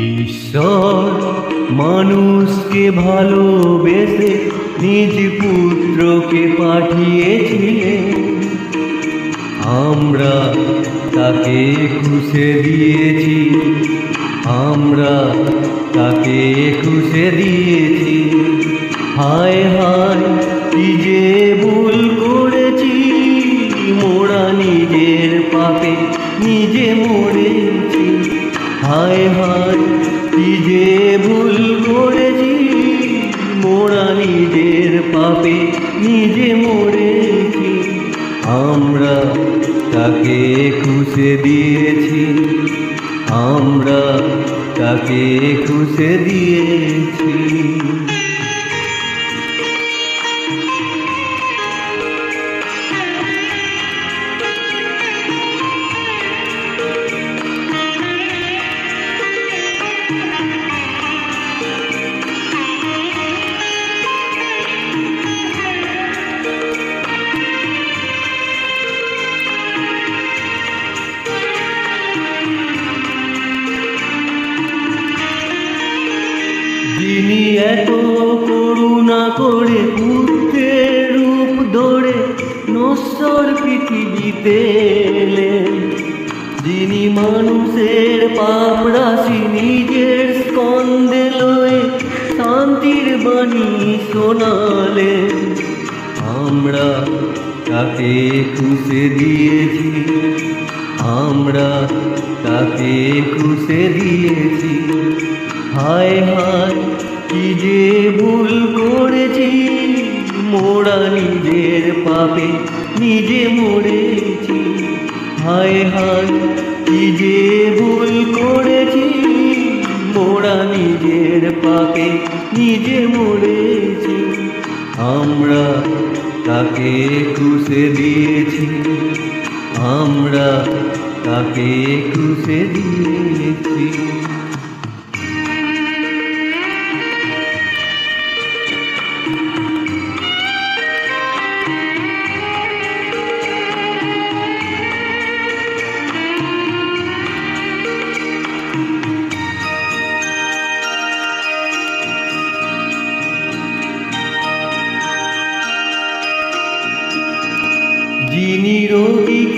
ঈশ্বর, মানুষকে ভালোবেসে নিজ পুত্রকে পাঠিয়েছিলেন। আমরা তাকে খুশে দিয়েছি। আমরা তাকে খুশে দিয়েছি। হায় হায় হায় হায়, কি যে ভুল করেছি, মোরা নিজের পাপে নিজে মরেছি। আমরা তাকে খুশে দিয়েছি, আমরা তাকে খুশে দিয়েছি। যিনি এত করুণা করে পুত্রের রূপ ধরে নশ্বর পৃথিবীতে যিনি মানুষের পাপ রাশি বাণী শোনালে আমরা তাকে খুশে দিয়েছি, আমরা তাকে খুশে দিয়েছি। হায় হায়, কি যে ভুল করেছি, মোরা নিজের পাপে নিজে মরেছি। হায় হায়, কি যে ভুল করেছি, মোরা নিজের পাপে নিজে মরেছি আমরা তাকে খুশে দিয়েছি আমরা তাকে খুশে দিয়েছি।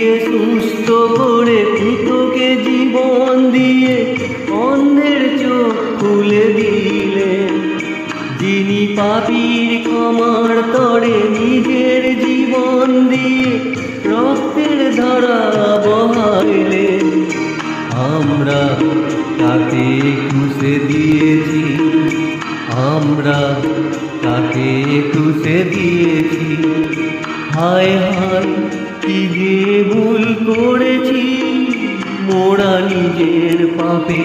রোগীকে সুস্থ করে পুতকে জীবন দিয়ে অন্ধের চোখ খুলে দিলেন যিনি পাপির ক্ষমার তরে নিজের জীবন দিয়ে রক্তের ধারা বহাইলেন আমরা তাকে খুশে দিয়েছি, আমরা তাকে খুশে দিয়েছি। হায় হায় কি যে ভুল করেছি, মোরা নিজের পাপে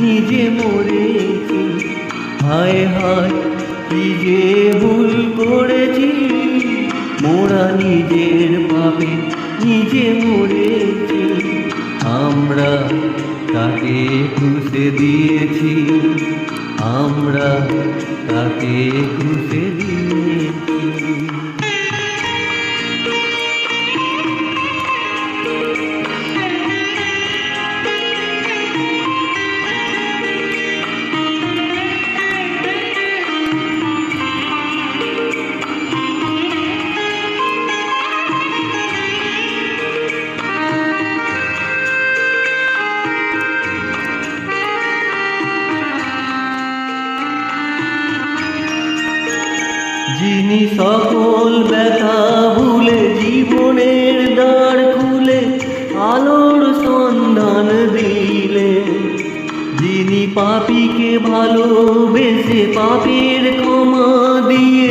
নিজে মরেছি। হায় হায়, কি যে ভুল করেছি, মোরা নিজের পাপে নিজে মরেছি। আমরা তাকে খুশে দিয়েছি, আমরা তাকে খুশে দিয়েছি। যিনি সকল ব্যথা ভুলে জীবনের দ্বার খুলে আলোর সন্ধান দিলে যিনি পাপীকে ভালোবেসে পাপের ক্ষমা দিয়ে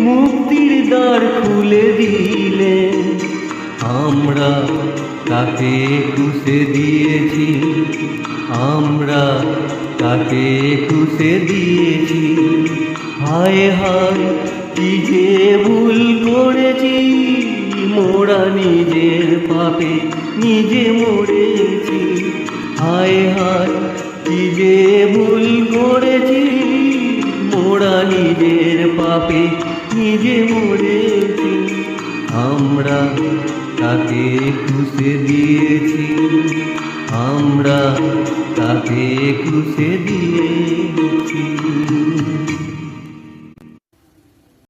মুক্তির দ্বার খুলে দিলে আমরা তাকে খুশে দিয়েছি, আমরা তাকে খুশে দিয়েছি। হায় হায় কি ভুল করেছি, মোরা নিজের পাপে নিজে মরেছি। হায় হায়, কি যে ভুল করেছি, মোরা নিজের পাপে নিজে মরেছি। আমরা তাকে খুশে দিয়েছি, আমরা তাকে খুশে দিয়েছি।